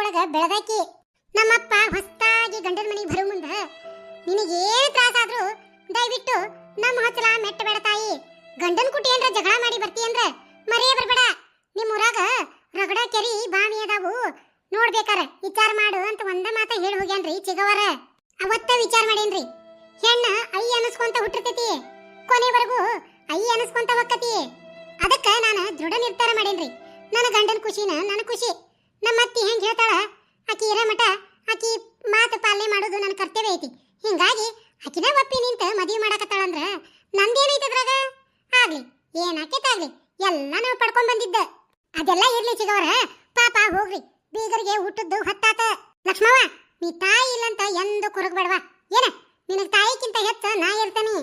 ಒಳಗ ಬೆಳದಾಕಿ ನಮ್ಮಪ್ಪ ಹೊಸ್ತಾಗಿ ಗಂಡನ ಮನೆಗೆ ಬರೋ ಮುಂದ ನಿನಗೇನು ತ್ರಾಸಾದ್ರೂ ದಯವಿಟ್ಟು ನಮ್ಮ ಮೆಟ್ಟ ಬೇಡ ತಾಯಿ. ಗಂಡನ ಕುಟಿ ಏನ್ರ ಜಗಳ ಮಾಡಿ ಬರ್ತಿ ಅಂದ್ರ ಮರೆಯೇ ಬರ್ಬೇಡ. ನಿಮ್ಮ ಊರಾಗ ರಗಡ, ಕೆರಿ ಬಾವಿ ಅದಾವು. ನೋಡ್ಬೇಕಾರ, ವಿಚಾರ ಮಾಡು ಅಂತ ಒಂದ ಮಾತ ಹೇಳಿ ಹೋಗ್ಯಾನ್ರಿ ಚಿಗವರ ಅವತ್ತ ವಿಚಾರ ಮಾಡೇನ್ರಿ. ಹೆಣ್ಣ ಐ ಅನಸ್ಕೊಂತ ಹುಟ್ಟಿರ್ತೈತಿ. ಕೊನೆವರೆಗೂ ಐ ಅನಸ್ಕೊಂತ ಹೊಕ್ಕತಿ. ಅದಕ್ಕ ನಾನು ದೃಢ ನಿರ್ಧಾರ ಮಾಡೇನ್ರಿ. ನನ್ನ ಗಂಡನ ಖುಷಿನ ನನ್ನ ಖುಷಿ. ನಮ್ಮ ಅತ್ತಿ ಹೆಂಗೆ ಹೇಳ್ತಾಳ? ಆಕಿ ಇರೋ ಮಠ ಆಕಿ ಮಾತು ಪಾಲನೆ ಮಾಡೋದು ನನ್ನ ಕರ್ತವ್ಯ ಐತಿ. ಹಿಂಗಾಗಿ ಆಕಿನ ಒಪ್ಪಿ ನಿಂತ ಮದುವೆ ಮಾಡಕತ್ತಾಳಂದ್ರ ನಂದೇನೈತೆ ಅದ್ರಾಗ? ಆಗ್ಲಿ ಏನಾಕೈತಾಗ್ಲಿ ಎಲ್ಲ ನಾವು ಪಡ್ಕೊಂಡ್ ಬಂದಿದ್ದ. ಅದೆಲ್ಲ ಇರ್ಲಿ ಚಿಗವರ ಪಾಪ ಹೋಗ್ರಿ ಬೀಗರಿಗೆ ಹುಟ್ಟದ್ದು ಹೊತ್ತಾತ. ಲಕ್ಷ್ಮವ ನೀ ತಾಯಿ ಇಲ್ಲಂತ ಎಂದು ಕೊರಗಬೇಡವಾ ಏನ ನಿನಗ್ ತಾಯಿಕ್ಕಿಂತ ಹೆಚ್ಚ ನಾ ಇರ್ತೇನೆ.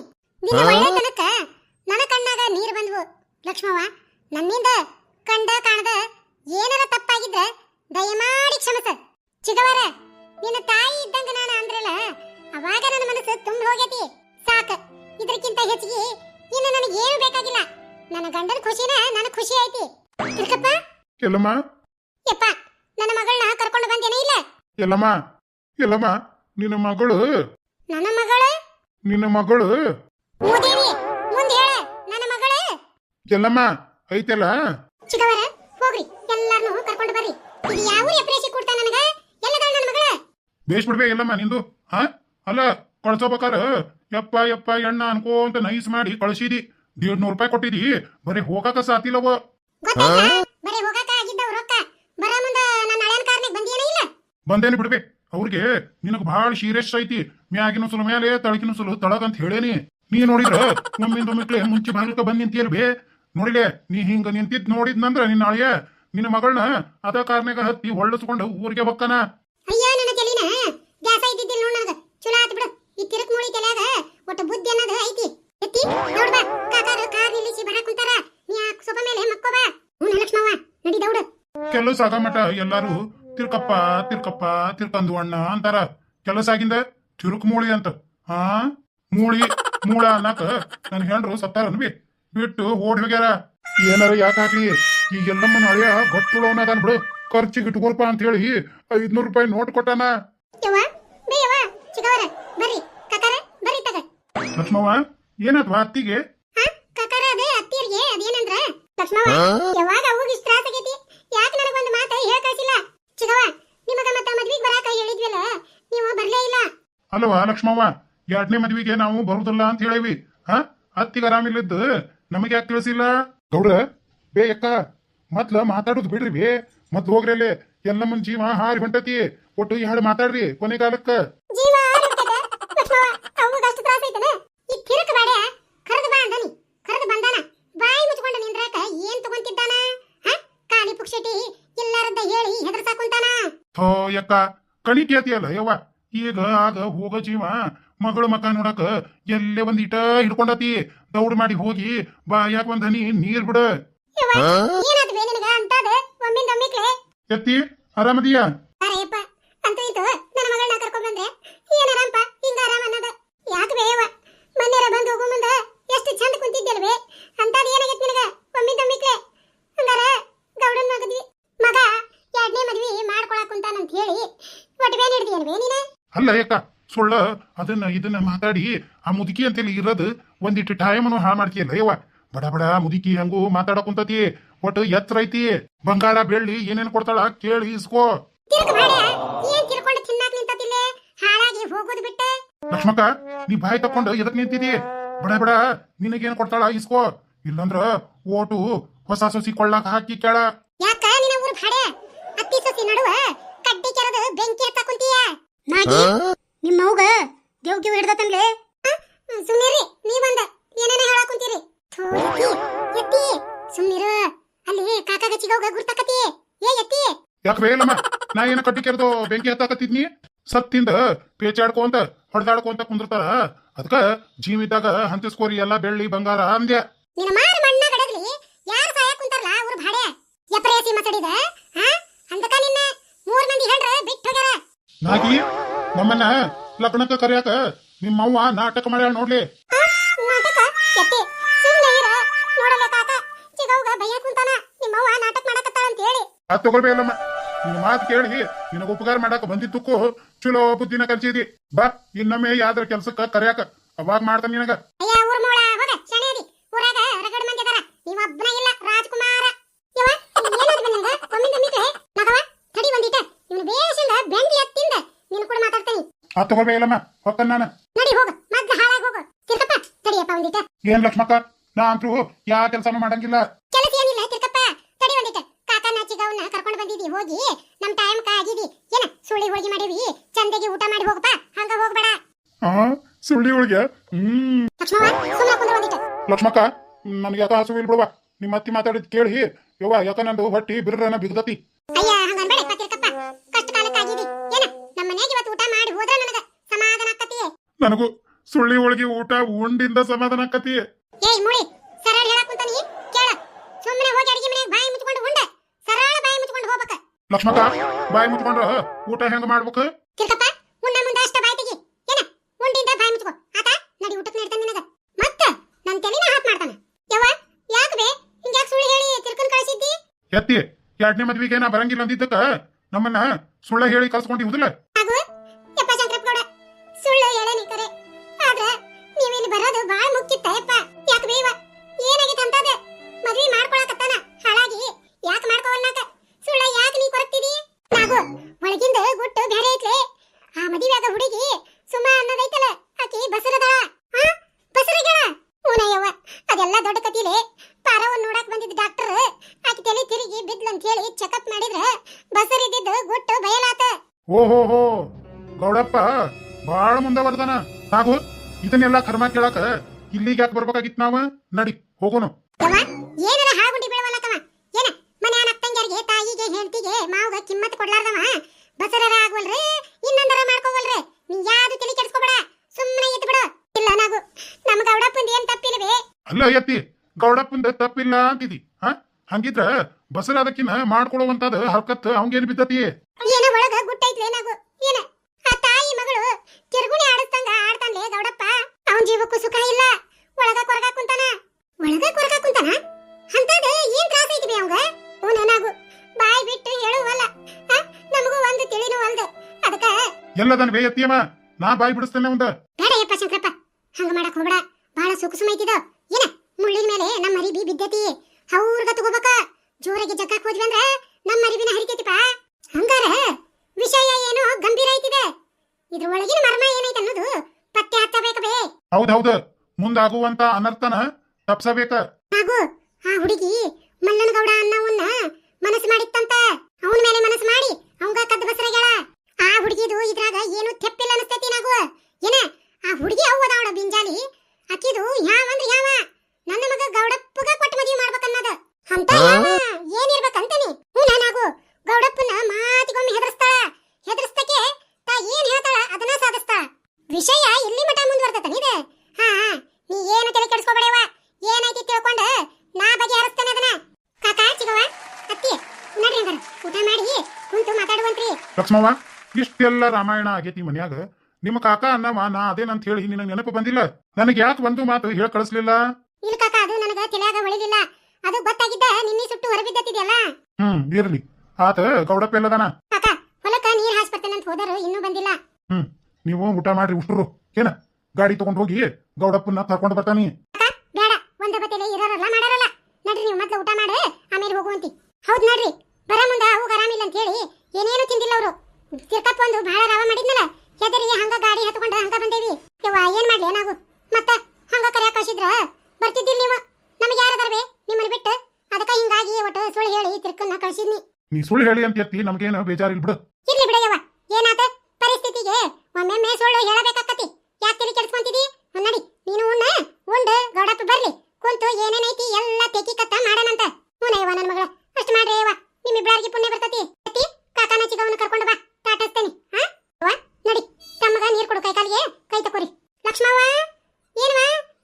ನಿನ್ನ ಒಳ್ಳೆತನಕ್ಕ ಎಲ್ಲಮ್ಮ? ಯಪ್ಪ ನನ್ನ ಮಗಳನ್ನ ಕರ್ಕೊಂಡು ಬಂದೇನೇ ಇಲ್ಲ? ಎಲ್ಲಮ್ಮ? ಎಲ್ಲಮ್ಮ ನಿನ್ನ ಮಗಳು? ನನ್ನ ಮಗಳು? ನಿನ್ನ ಮಗಳು? ಮೂದೇವಿ ಮುಂದೆ ಹೇಳ ನನ್ನ ಮಗಳು? ಎಲ್ಲಮ್ಮ ಐತಲ್ಲ? ಚಿಗವರ ಹೋಗ್ರಿ ಎಲ್ಲಾರನ್ನು ಕರ್ಕೊಂಡು ಬರ್ರಿ. ಇದು ಯಾವ ಎಪ್ರೇಸಿ ಕೊಡ್ತಾ ನನಗ? ಎಲ್ಲದಾಳ ನನ್ನ ಮಗಳ? ಬೇಸ್ ಬಿಡ್ಬೇ ಎಲ್ಲಮ್ಮ ನಿಂದು? ಹಾ ಅಲ್ಲ ಕಳ್ಸೋಬೇಕಾರ? ಯಪ್ಪ ಯಪ್ಪ ಎಣ್ಣ ಅನ್ಕೋಂತ ನೈಸ್ ಮಾಡಿ ಕಳ್ಸಿದಿ. ದೇಡ್ ನೂರು ರೂಪಾಯಿ ಕೊಟ್ಟಿದಿ. ಬರೀ ಹೋಗಾಕ ಸಾತಿಲ್ಲವ ಗೊತ್ತಾಯ್ತಾ? ಬರೀ ಹೋಗಾಕ ಬರ ಮುಂದ ನನ್ನ ಹಳೆಯನ್ ಕಾರ್ನಿಗೆ ಬಂದಿಯೇನ ಇಲ್ಲ? ಬಂದೇನಿ ಬಿಡ್ಬೇ ಅವ್ರಿಗೆ ನಿನಗ್ ಬಹಳ ಶೀರೇಶ್ ಐತಿ. ಮ್ಯಾಗಿನ ಸುಲ ಮೇಲೆ ತಳಕಿನ ಸುಲು ತಳಗ ಅಂತ ಹೇಳೇನಿ. ನೀ ನೋಡಿದ್ರ ಒಮ್ಮಿಂದ ಮಕ್ಳು ಮುಂಚೆ ಭಾರತ ಬಂದ್ ನಿಂತಿಯಲ್ ಬೇ. ನೋಡಿಲೆ ನೀ ಹಿಂಗ ನಿಂತಿದ್ ನೋಡಿದ್ನಂದ್ರ ನಿನ್ನ ಅಳಿಯ ನಿನ್ನ ಮಗಳನ್ನ ಅದ ಕಾರ್ನಾಗ ಹತ್ತಿ ಹೊಳ್ಳಸ್ಕೊಂಡು ಊರಿಗೆ ಬಕ್ಕನ. ಅಯ್ಯೋ ನನ್ನ ತಲಿನ ಗ್ಯಾಸ ಇದ್ದಿದ್ದಿಲ್ಲ ನೋಡ್ ನನಗ. ಚಲೋ ಆತ್ ಬಿಡು. ಈ ತಿರುಕ್ ಮೂಳಿ ತಲ್ಯಾಗ ಒಟ್ಟು ಬುದ್ಧಿ ಅನ್ನೋದು ಐತಿ. ಎತ್ತಿ ನೋಡ್ ಬಾ. ಕಾಕಾರ ಕಾರ್ ನಿಲ್ಲಿಸಿ ಬರಾಕ್ ಕುಂತಾರ. ನೀ ಆ ಸೊಪ ಮೇಲೆ ಮಕ್ಕೋ ಬಾ ಹ್ಞೂ ಲಕ್ಷ್ಮವ್ವ ನಡಿ ದೌಡು. ಕೆಲಸ ಆಗ ಮಠ ಎಲ್ಲಾರು ತಿರ್ಕಪ್ಪ ತಿರ್ಕಪ್ಪ ತಿರ್ಕಂದು ಅಣ್ಣ ಅಂತಾರ. ಕೆಲಸ ಆಗಿಂದ ತಿರುಕ್ ಮೂಳಿ ಅಂತ. ಹಾ ಮೂಳಿ ಮೂಳ ಅನ್ನಕ ನನ್ ಹೆಂಡ್ರು ಸತ್ತಾರ ಬಿ ಬಿಟ್ಟು ಓಡ್ ಹೋಗ್ಯಾರ. ಏನಾರ ಯಾಕಾಗ್ಲಿ ಈ ಎಲ್ಲಮ್ಮನ ಹಳೆಯ ಗಟ್ಟುಳವನ ಅದಾನ ಬಿಡು. ಖರ್ಚಿಗೆ ಇಟ್ಕೊಲ್ಪ ಅಂತ ಹೇಳಿ ಐದ್ನೂರು ರೂಪಾಯಿ ನೋಟ್ ಕೊಟ್ಟಾನ. ಲಕ್ಷ್ಮವ್ವ ಏನಾತ್ವಾ ಅತ್ತಿಗೆ? ಹಾ ಕಾಕಾರ ಅದೇ ಅತ್ತಿಯರಿಗೆ ಅದೇನಂದ್ರ? ಲಕ್ಷ್ಮವ್ವ ಯಾವಾಗ ಅವಾಗ ಇಷ್ಟ ತ್ರಾಸ ಆಗೈತಿ ಯಾಕೆ ನನಗೊಂದು ಮಾತು ಹೇಳ ಕಳ್ಸಿಲ್ಲ ಚಿಗವ್ವ ನಿಮಗ ಮತ್ತ ಮದ್ವಿಗ್ ಬರಾಕ ಹೇಳಿದ್ವಲ್ಲ ನೀವು ಬರ್ಲೇ ಇಲ್ಲ ಅಲ್ವಾ ಲಕ್ಷ್ಮವ್ವ? ಎರಡನೇ ಮದ್ವಿಗೆ ನಾವು ಬರುದಿಲ್ಲ ಅಂತ ಹೇಳಿವಿ ಹಾ? ಅತ್ತಿಗೆ ಆರಾಮಿಲ್ಲದ್ದು. ನಮಗೆ ಯಾಕೆ ತಿಳಿಸಿಲ್ಲ? ಗೌಡ್ರ ಬೇ ಅಕ್ಕ ಮೊದ್ಲ ಮಾತಾಡೋದು ಬಿಡ್ರಿ ಬೇ. ಮೊದ್ಲು ಹೋಗ್ರಿ ಎಲ್ಲ ಎಲ್ಲಮ್ಮನ್ ಜೀವ ಹಾರಿ ಹೊಂಟತಿ. ಒಟ್ಟು ಎರಡು ಮಾತಾಡ್ರಿ ಕೊನೆಗಾಲಕ್ಕ ಎಲ್ಲಾರದ್ದ ಹೇಳಿ ಹೆದರ್ಸಾಕುಂತಾನ ಥೋ ಯಕ್ಕ ಕಣಿ ಕೇಳ್ತಿಯಲ್ಲ ಯವ್ವ? ಈಗ ಆಗ ಹೋಗೋ ಜೀವ ಮಗಳು ಮಕ್ಕ ನೋಡಕ ಎಲ್ಲೇ ಒಂದ್ ಇಟ ಹಿಡ್ಕೊಂಡತಿ. ದೌಡ್ ಮಾಡಿ ಹೋಗಿ ಬಾಯಾಗ ಒಂದ್ ಹನಿ ನೀರ್ ಬಿಡ. ಬೇ ಎತ್ತಿ ಆರಾಮದಿಯಾ ಅರೆಯಪ್ಪ ಅಂತೂ ಇಂತು ನನ್ನ ಮಗಳನ್ನ ಕರ್ಕೊಂಡ್ ಬಂದ್ರೆ ಏನಾರಂಪ ಹಿಂಗ ಆರಾಮ ಅನ್ನದ ಯಾಕೆ ಬೇಯವ್ವ ಮೊನ್ನೆರ ಬಂದು ಹೋಗೋ ಮುಂದ ಎಷ್ಟು ಚಂದ ಕುಂತಿದ್ದಲ್ವೇ ಅಂತದ್ ಏನಾಗೈತಿ ನಿನಗ ಒಮ್ಮಿಂದ ಒಮ್ಮಿಕ್ಲೆ ಹಂಗಾರ ಗೌಡನ್ ಮಗದ್ವಿ ಮಗ ಎರಡನೇ ಮದ್ವಿ ಮಾಡ್ಕೊಳಕ್ ಕುಂತಾನಂತ ಹೇಳಿ ಒಟ್ಟು ಬೇನ್ ಹಿಡ್ದಿಯಲ್ವೇ ನೀನ ಅಲ್ಲ ಯಾಕ ಸುಳ್ಳ ಅದನ್ನ ಇದನ್ನ ಮಾತಾಡಿ ಆ ಮುದುಕಿ ಅಂತೇಳಿ ಇರೋದು ಒಂದಿಟ್ಟು ಟೈಮನ್ನು ಹಾಳು ಮಾಡ್ತೀಯಲ್ಲ ಯವ್ವ? ಬಡ ಬಡ ಮುದುಕಿ ಹಂಗು ಮಾತಾಡಕುಂತತಿ. ಒಟ್ಟು ಎತ್ತರ ಐತಿ? ಬಂಗಾರ ಬೆಳ್ಳಿ ಏನೇನ್ ಕೊಡ್ತಾಳ ಕೇಳಿ ಇಸ್ಕೋ. ಲಕ್ಷ್ಮಕ್ಕ ನೀ ಬಾಯಿ ತಕೊಂಡು ಎದಕ್ ನಿಂತಿದಿ? ಬಡ ಬಡ ನಿನಗೇನ್ ಕೊಡ್ತಾಳ ಇಸ್ಕೋ. ಇಲ್ಲಂದ್ರ ಓಟು ಹೊಸ ಸೊಸಿ ಕೊಳ್ಳಾಕ ಹಾಕಿ ಕೇಳ. ಯಾಕ? ನಿನ್ನ ಊರ್ ಭಾಡೆ ಅತ್ತಿ ಸೊಸಿ ನಡುವ ಕಡ್ಡಿ ಕೆರೆದು ಬೆಂಕಿ ನಾಗಿ ನಿಮ್ಮ ಅವ್ಗ ದೇವ್ ಗಿವ್ ಹಿಡ್ದತನ್ಲೆ? ಸುಮ್ನಿರಿ ನೀ ಬಂದ ಏನೇನ ಹೇಳಕ್ ಕುಂತೀರಿ. ಥೂ, ಎತ್ತಿ ಸುಮ್ನಿರು. ಅಲ್ಲಿ ಕಾಕಾಗ ಹೋಗ ಗುರ್ತಕತಿ. ಏ ಎತ್ತಿ ಯಾಕೆ ಬೇಲಮ್ಮ ನಾ ಏನ ಕಟ್ಟಿ ಕೆರೆದು ಬೆಂಕಿ ಹತ್ತಾಕತ್ತಿದ್ನಿ? ಸತ್ತಿಂದ ಪೇಚಾಡ್ಕೊಂತ ಹೊಡೆದಾಡ್ಕೊಂತ ಕುಂದಿರ್ತಾರ. ಅದಕ್ಕ ಜೀವಿದಾಗ ಹಂತಿಸ್ಕೋರಿ ಎಲ್ಲ ಬೆಳ್ಳಿ ಬಂಗಾರ ಅಂದ್ಯ. ನಿನ್ನ ಮಾರ ಮಣ್ಣ ಗಡಗ್ಲಿ ಯಾರು ಸಾಯಕ್ ಕುಂತಾರಲ್ಲ ಊರ್ ಭಾಡೆ ಎಪ್ರೇಸಿ ಮಾತಾಡಿದ ಹಾ ಅಂದಕ ನಿನ್ನ ಮೂರ್ ಮಂದಿ ಹೆಂಡ್ರ ಬಿಟ್ಟು ಹೋಗ್ಯಾರ. ನಾಗಿ ನಮ್ಮನ್ನ ಲಗ್ನಕ್ಕ ನಿಮ್ಮ ಅವ್ವ ನಾಟಕ ಮಾಡ್ಯಾಳ ನೋಡ್ಲಿ. ಅದ್ ತಗೊಳ್ಬೇಕಲ್ಲಮ್ಮ ನಿನ್ನ ಮಾತು ಕೇಳಿ ನಿನಗ ಉಪಕಾರ ಮಾಡಾಕ ಬಂದಿದ್ದಕ್ಕೂ ಚಲೋ ಬುದ್ಧಿನ ಕಲ್ಸಿದಿ. ಬಾ ಇನ್ನೊಮ್ಮೆ ಯಾವ್ದ್ರ ಕೆಲ್ಸಕ್ಕ ಕರಿಯಾಕ. ಅವಾಗ ಮಾಡ್ತಾನೆ ನಿನಗ ಅಯ್ಯ ಊರ್ ಮೋಳ ಹೋಗ ಶನೇದಿ ಊರಾಗ ರಗಡ ಮಂದಿ ಅದಾರ ನೀವ್ ಒಬ್ಬನ ಇಲ್ಲ ರಾಜ್ಕುಮಾರ ಯವ್ವ ಏನಾದ್ರು ಬಂದಂಗ ಒಮ್ಮಿಂದ ಮಿಕ್ಲೆ ಮಗವ ತಡಿ ಒಂದಿಟ ಇವನು ಬೇಷಂದ ಬೆಂಕಿ ಎತ್ತಿಂದ ನಿನ್ ಕೂಡ ಮಾತಾಡ್ತೀನಿ ಆ ತಗೋಬೇ ಇಲ್ಲಮ್ಮ. ಹೊಕ್ಕನ್ ನಾನು. ನಡಿ ಹೋಗ. ಮದ್ದ ಹಾಳಾಗಿ ಹೋಗು. ತಿರ್ಕಪ್ಪ. ತಡಿಯಪ್ಪ ಒಂದಿಟ. ಏನ್ ಲಕ್ಷ್ಮಕ್ಕ? ನಾ ಅಂತೂ ಯಾ ಕೆಲಸನೂ ಮಾಡಂಗಿಲ್ಲ. ಕೆಲಸ ಏನಿಲ್ಲ ತಿರ್ಕಪ್ಪ. ತಡಿ ಒಂದಿಟ. ಕಾಕ ನಾಚಿಗವನ್ನ ಕರ್ಕೊಂಡು ಬಂದಿದಿ ಹೋಗಿ. ನಮ್ ಟೈಮ್ ಆಗಿದಿ. ಏನ ಸುಳ್ಳಿ ಹೋಳಿಗೆ ಮಾಡಿವಿ ಚಂದಗೆ ಊಟ ಮಾಡಿ ಹೋಗಪ್ಪ. ಹಂಗ ಹೋಗ್ಬೇಡ. ಆ ಸುಳ್ಳಿ ಹೋಳಿಗೆ? ಹ್ಮ್. ಲಕ್ಷ್ಮವ್ವ ಸುಮ್ಮನೆ ಕುಂದ್ರ ಒಂದಿಟ. ಲಕ್ಷ್ಮಕ್ಕ ನನಗೆ ಯಾಕ ಹಸು ಇಲ್ಲ ಬಿಡುವ? ನಿಮ್ಮ ಅತ್ತಿ ಮಾತಾಡಿದ್ ಕೇಳಿ. ಯವ್ವ ಯಾಕ ನಂದು ಹೊಟ್ಟಿ ಬಿರ್ರನ ಬಿಗ್ದತಿ. ಅಯ್ಯ ಹಂಗ ಅನ್ಬೇಡ ತಿರ್ಕಪ್ಪ ಕಷ್ಟ ಕಾಲಕ್ಕಾಗಿದಿ ಏನ ನಮ್ಮ ಮನೆಗೆ ಇವತ್ತು ಊಟ ಮಾಡಿ ಹೋದ್ರ ನನಗ ಸಮಾಧಾನ ಆಕತಿ ನನಗೂ ಸುಳ್ಳಿ ಒಳಗೆ ಊಟ ಉಂಡಿಂದ ಸಮಾಧಾನ ಆಕತಿ ಏಯ್ ಮುಳಿ ಸರಳ ಹೇಳಕ್ ನೀ ಕೇಳ. ಸುಮ್ಮನೆ ಹೋಗಿ ಅಡಿಗೆ ಮನೆಗೆ ಬಾಯಿ ಮುಚ್ಕೊಂಡು ಉಂಡ. ಸರಳ ಬಾಯಿ ಮುಚ್ಕೊಂಡು ಹೋಗ್ಬೇಕ. ಬಾಯಿ ಮುಚ್ಕೊಂಡ್ರ ಊಟ ಹೆಂಗ ಮಾಡ್ಬೇಕು? ತಿರ್ಕಪ್ಪ ಉಣ್ಣ ಮುಂದ ಅಷ್ಟ ಬಾಯಿ ತೆಗಿ. ಏನ ಉಂಡಿಂದ ಬಾಯಿ ಮುಚ್ಕೋ. ಆತ ನಡಿ ಊಟಕ್ಕೆ ನೀಡ್ತಾನೆ ನಿನಗ. ಮತ್ತ ನನ್ನ ತಲೆನ ಹಾತ್ ಮಾಡ್ತಾನ. ಯವ್ವ ಯಾಕ ಬೇ? ಸುಳ್ಳು ಹೇಳಿ ತಿರ್ಕನ್ ಕಳಿಸಿದ್ದಿ? ಎತ್ತಿ ಎರಡನೇ ಮದ್ವಿಗೆ ನಾ ಬರಂಗಿಲ್ಲ ಅಂದಿದ್ದಕ್ಕ. ನಮ್ಮನ್ನ ಸುಳ್ಳ ಹೇಳಿ ಕಳ್ಸ್ಕೊಂಡಿಹುದಿಲ್ಲ. ಆ ಮದುವೆಯಾಗ ಹುಡುಗಿ ಸುಮ ಅನ್ನೋದೈತಲ್ಲ ಆಕಿ ಬಸರದಳ. ಆ? ಬಸರಗಳ? ಊನಯ್ಯವ್ವ ಅದೆಲ್ಲ ದೊಡ್ಡ ಕತಿಲೆ ಪಾರವನ್ ನೋಡಕ್ ಬಂದಿದ್ದ ಡಾಕ್ಟರ್ ಆಕಿ ತಲೆ ತಿರುಗಿ ಬಿದ್ಲಂತ ಹೇಳಿ ಚೆಕಪ್ ಮಾಡಿದ್ರ ಬಸರಿದ್ದಿದ್ದು ಗುಟ್ಟು ಬಯಲಾತ. ಓಹೋ ಹೋ ಗೌಡಪ್ಪ ಬಾಳ ಮುಂದೆ ಬರ್ತಾನ ಹಾಗೂ ಇದನ್ನೆಲ್ಲ ಕರ್ಮ ಕೇಳಕ ಇಲ್ಲಿಗೆ ಯಾಕೆ ಬರ್ಬೇಕಾಗಿತ್ತು ನಾವ? ನಡಿ ಹೋಗೋಣ ಏನಾರ ಹಾಗುಂಡಿ ಬೀಳವಲ್ಲಕವ ಏನ ಮನ್ಯಾನ ಅತ್ತಂಗ್ಯಾರಿಗೆ ತಾಯಿಗೆ ಹೆಂಡತಿಗೆ ಮಾವಗ ಕಿಮ್ಮತ್ ಕೊಡ್ಲಾರ್ದವ? ಬಸರರ ಆಗ್ವಲ್ರಿ? ಇನ್ನೊಂದರ ಮಾಡ್ಕೋವಲ್ರಿ? ನೀ ಯಾವ್ದು ತಲೆ ಕೆಡಿಸ್ಕೋಬೇಡ. ಸುಮ್ಮನೆ ಇದ್ದು ಬಿಡು. ಇಲ್ಲ ನಾವು ನಮ್ ಗೌಡಪ್ಪಂದ ಏನ್ ತಪ್ಪಿಲ್ವೇ? ಅಲ್ಲ ಎತ್ತಿ ಗೌಡಪ್ಪಂದ ತಪ್ಪಿಲ್ಲ ಅಂತಿದಿ ಹ? ಹಂಗಿದ್ರ ಬಸರಾದಕ್ಕಿನ ಮಾಡ್ಕೊಳ್ಳುವಂತದ ಹರ್ಕತ್ ಅವಂಗೇನ್ ಬಿದ್ದತಿ ಏನ ಒಳಗ ಗುಟ್ಟೈತ್ಲೆ ನಾವು ಏನ? ಆ ತಾಯಿ ಮಗಳು ತಿರುಗುಣಿ ಆಡಿಸ್ದಂಗ ಆಡ್ತಾನೆ ಗೌಡಪ್ಪ? ಅವನ್ ಜೀವಕ್ಕೂ ಸುಖ ಇಲ್ಲ. ಒಳಗ ಕೊರಗ ಕುಂತಾನ? ಒಳಗ ಕೊರಗ ಕುಂತಾನ? ಅಂತದ ಏನ್ ತ್ರಾಸ ಐತಿ ಬೇ ಅವಂಗ? ಓನ ನಾವು ಬಾಯ್ ಬಿಟ್ಟು ಹೇಳುವಲ್ಲ ಆ, ನಮಗೂ ಒಂದು ತಿಳಿನೂ ಅಲ್ದ. ಅದಕ್ಕ ಎಲ್ಲದನ್ ಬೇ ಎತ್ತಿಯಮ್ಮ ನಾ ಬಾಯಿ ಬಿಡಿಸ್ತೇನೆ ಒಂದ ಬೇಡಯ್ಯಪ್ಪ ಶಂಕರಪ್ಪ. ಹಂಗ ಮಾಡಕ್ ಹೋಗ್ಬೇಡ. ಬಹಳ ಸುಖಸುಮ ಐತಿದ. ಏನ ಮುಳ್ಳಿನ ಮೇಲೆ ನಮ್ಮ ಅರಿಬಿ ಬಿದ್ದತಿ. ಅವ್ರಗ ತಗೋಬೇಕ. ಜೋರಾಗಿ ಜಗ್ಗಾಕ್ ಹೋದ್ವಿ ಅಂದ್ರ ನಮ್ಮ ಅರಿಬಿನ ಹರಿತೈತಿಪ್ಪ. ಹಂಗಾರ ವಿಷಯ ಏನೋ ಗಂಭೀರ ಐತಿದೆ. ಇದ್ರ ಒಳಗಿನ ಮರ್ಮ ಏನೈತೆ ಅನ್ನೋದು ಪತ್ತೆ ಹಚ್ಚಬೇಕು ಬೇ. ಹೌದೌದು ಮುಂದಾಗುವಂತ ಅನರ್ಥನ ತಪ್ಸಬೇಕ. ಹಾಗೂ ಆ ಹುಡುಗಿ ಮಲ್ಲನಗೌಡ ಅನ್ನವನ್ನ ಮನಸ್ಸು ಮಾಡಿತ್ತಂತ. ಅವನ ಮೇಲೆ ಮನಸ್ಸು ಮಾಡಿ ಅವಂಗ ಕದ್ದ ಬಸರಗ್ಯಾಳ? ಆ ಹುಡುಗಿದು ಇದ್ರಾಗ ಏನು ತೆಪ್ಪಿಲ್ಲ ಅನಸ್ತೈತಿ ನಾಗು ಏನ? ಆ ಹುಡುಗಿ ಅವ್ವದಾವಳ ಬಿಂಜಾಲಿ. ಅಕ್ಕಿದು ಯಾವಂದ್ರ ಯಾವ? ನನ್ನ ಮಗ ಗೌಡಪ್ಪಗ ಕೊಟ್ಟ ಮದುವೆ ಮಾಡ್ಬೇಕನ್ನದ. ಅಂತ ಯಾವ? ಏನಿರ್ಬೇಕಂತಾನೆ. ಹ್ಞೂ ನಾನಾಗು ಗೌಡಪ್ಪನ ಮಾತಿಗೊಮ್ಮೆ ಹೆದರ್ಸ್ತಾಳ ಹೆದರ್ಸ್ತಕ್ಕೆ ತಾ ಏನ್ ಹೇಳ್ತಾಳ ಅದನ್ನ ಸಾಧಿಸ್ತಾಳ ವಿಷಯ ಇಲ್ಲಿ ಮಠ ಮುಂದುವರ್ತತಾನೆ ಇದೆ ಹಾ ಹಾ ನೀ ಏನು ತಲೆ ಕೆಡಿಸ್ಕೋಬೇಡವ ಏನೈತಿ ತಿಳ್ಕೊಂಡ ನಾ ಬಗೆಹರಿಸ್ತೇನೆ ಅದನ್ನ ಕಾಕ ಚಿಗವ್ವ ಅತ್ತಿ ನಡ್ರಿ ಹಂಗಾರ ಊಟ ಮಾಡಿ ಕುಂತು ಮಾತಾಡುವಂತ್ರಿ ಲಕ್ಷ್ಮವ್ವ? ಇಷ್ಟೆಲ್ಲ ರಾಮಾಯಣ ಆಗೇತಿ ಮನ್ಯಾಗ. ನಿಮ್ಮ ಕಾಕ ಅನ್ನವ ನಾ ಅದೇನಂತ ಹೇಳಿ ನಿನಗೆ ನೆನಪು ಬಂದಿಲ್ಲ? ನನಗೆ ಯಾಕೆ ಒಂದು ಮಾತು ಹೇಳಿ ಕಳಿಸ್ಲಿಲ್ಲ? ಇಲ್ಲ ಕಾಕ ಅದು ನನಗೆ ತಿಳಿಯಾಗ ಹೊಳಿಲಿಲ್ಲ. ಅದು ಗೊತ್ತಾಗಿದ್ದ ನಿನ್ನೆ ಸುಟ್ಟು ಹೊರಬಿದ್ದತಿದೆಯಲ್ಲ? ಹ್ಮ್ ಇರ್ಲಿ. ಆತ ಗೌಡಪ್ಪ ಎಲ್ಲದಾನ? ಕಾಕ ಹೊಲಕ್ಕ ನೀರ್ ಹಾಸ್ಬರ್ತೇನಂತ ಹೋದರು ಇನ್ನೂ ಬಂದಿಲ್ಲ. ಹ್ಮ್ ನೀವು ಊಟ ಮಾಡ್ರಿ ಉಷ್ಟ್ರು. ಏನ ಗಾಡಿ ತಗೊಂಡ್ ಹೋಗಿ ಗೌಡಪ್ಪನ ಕರ್ಕೊಂಡು ಬರ್ತಾನಿ ಕಾಕ ಬೇಡ ಒಂದ ಬತ್ತಲೆ ಇರೋರಲ್ಲ ಮಾಡಾರಲ್ಲ. ನಡ್ರಿ ನೀವು ಮೊದ್ಲು ಊಟ ಮಾಡ್ರಿ ಆಮೇಲೆ ಹೋಗುವಂತಿ. ಹೌದ್ ನಡ್ರಿ ಬರ ಮುಂದ ಅವಾಗ ಆರಾಮಿಲ್ಲ ಅಂತ ಹೇಳಿ ಏನೇನು ತಿಂದಿಲ್ಲ ಅವರು? ತಿರ್ಕಪ್ಪ ಒಂದು ಬಹಳ ರಾವ ಮಾಡಿದ್ನಲ್ಲ? ಹೆದರಿ ಹಂಗ ಗಾಡಿ ಹತ್ಕೊಂಡ ಹಂಗ ಬಂದೇವಿ. ಯವ್ವ ಏನ್ ಮಾಡ್ಲಿ ನಾವು ಮತ್ತ ಹಂಗ ಕರೆಯ ಕಳ್ಸಿದ್ರ? ಬರ್ತಿದ್ದಿಲ್ಲ ನೀವು? ನಮಗೆ ಬರ್ಬೇ ನಿಮ್ಮನ್ನ ಬಿಟ್ಟು? ಅದಕ್ಕ ಹಿಂಗಾಗಿ ಒಟ್ಟು ಸುಳ್ಳು ಹೇಳಿ ತಿರ್ಕನ್ನ ಕಳ್ಸಿದ್ನಿ. ನೀ ಸುಳ್ಳು ಹೇಳಿ ಅಂತ ಎತ್ತಿ ನಮ್ಗೇನು ಬೇಜಾರಿಲ್ಲ ಬಿಡು. ಇರ್ಲಿ ಬಿಡಯ್ಯವ್ವ ಏನಾತ? ಪರಿಸ್ಥಿತಿಗೆ ಒಮ್ಮೆಮ್ಮೆ ಸುಳ್ಳು ಹೇಳಬೇಕಾಕತಿ ಯಾಕೆ ತಿರಿ ಕೆಡಿಸ್ಕೊಂತಿದಿ? ನಡಿ ನೀನು ಉಣ್ಣ ಉಂಡು ಗೌಡಪ್ಪ ಬರ್ಲಿ. ಕುಂತು ಏನೇನೈತಿ ಎಲ್ಲ ತೆಕಿ ಕತ್ತ ಮಾಡಣಂತ ಯವ್ವ ನನ್ನ ಮಗಳ. ಅಷ್ಟು ಮಾಡ್ರಿ ಯವ್ವ. ನಿಮ್ಮಿಬ್ಳಾರ್ಗಿ ಪುಣ್ಯ ಬರ್ತತಿ. ಕಾಕನ ಚಿಗವನ್ನ ಕರ್ಕೊಂಡು ಬಾ. ತಾಟಸ್ತೇನೆ ಹಾ ನಡಿ ತಮ್ಮಗ ನೀರ್ ಕೊಡು ಕೈ ಕಾಲಿಗೆ ಕೈ ತಕೋರಿ ಲಕ್ಷ್ಮವ್ವ ಏನವ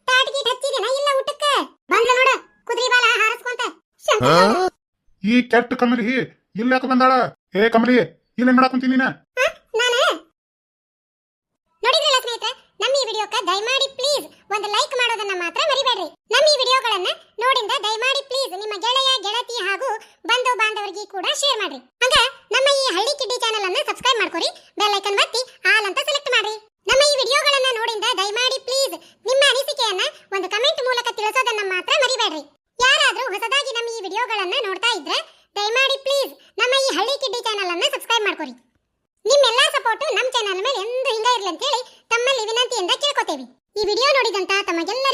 ತಾಟಿಗೆ ಹಚ್ಚಿದೇನ ಇಲ್ಲ ಊಟಕ್ಕ. ಬಂದ್ಲ ನೋಡು ಕುದ್ರಿ ಬಾಲ ಹಾರಸ್ಕೊಂತ. ಈ ಕೆಟ್ಟ ಕಮಲಿ ಇಲ್ಲಕ ಬಂದಾಳ? ಏ ಕಮಲಿ ಇಲ್ಲ ಮಾಡಾಕುಂತೀನಿ ನೀನ? ನಾನು? ನೋಡಿದ್ರಲ್ಲ ಸ್ನೇಹಿತರೆ ನಮ್ಮ ಈ ವಿಡಿಯೋಕ್ಕೆ ದಯಮಾಡಿ ಪ್ಲೀಸ್ ಒಂದು ಲೈಕ್ ಮಾಡೋದನ್ನ ಮಾತ್ರ ಮರಿಬೇಡ್ರಿ. ನಮ್ಮ ಈ ವಿಡಿಯೋಗಳನ್ನ ನೋಡಿಂದ ದಯಮಾಡಿ ಪ್ಲೀಸ್ ನಿಮ್ಮ ಗೆಳೆಯ ಗೆಳತಿ ಹಾಗೂ ಬಂಧು ಬಾಂಧವರಿಗೆ ಕೂಡ ಶೇರ್ ಮಾಡ್ರಿ. ಒತ್ತಿ ಆಲ್ ಅಂತ ಸೆಲೆಕ್ಟ್ ಮಾಡ್ರಿ. ನಮ್ಮ ಈ ವಿಡಿಯೋಗಳನ್ನ ನೋಡಿಂದ ದಯಮಾಡಿ ಪ್ಲೀಸ್ ನಿಮ್ಮ ಅನಿಸಿಕೆಯನ್ನ ಒಂದು ಕಮೆಂಟ್ ಮೂಲಕ ತಿಳಿಸೋದನ್ನ ಮಾತ್ರ ಮರಿಬೇಡ್ರಿ. ಯಾರಾದ್ರೂ ಹೊಸದಾಗಿ ನಮ್ಮ ಈ ವಿಡಿಯೋಗಳನ್ನ ನೋಡ್ತಾ ಇದ್ರೆ ದಯಮಾಡಿ ಪ್ಲೀಸ್ ನಮ್ಮ ಈ ಹಳ್ಳಿ ಕಿಡ್ಡಿ ಚಾನಲ್ ಅನ್ನ ಸಬ್ಸ್ಕ್ರೈಬ್ ಮಾಡ್ಕೊರಿ. ನಿಮ್ಮೆಲ್ಲಾ ಸಪೋರ್ಟ್ ನಮ್ಮ ಚಾನಲ್ ಮೇಲೆ ಎಂದು ಹಿಂಗ ಇರ್ಲಿ ಅಂತ ಹೇಳಿ ತಮ್ಮಲ್ಲಿ ವಿನಂತಿಯಿಂದ ಕೇಳ್ಕೊತೇವೆ. ಈ ವಿಡಿಯೋ ನೋಡಿದಂತ ತಮಗೆಲ್ಲರಿಗೂ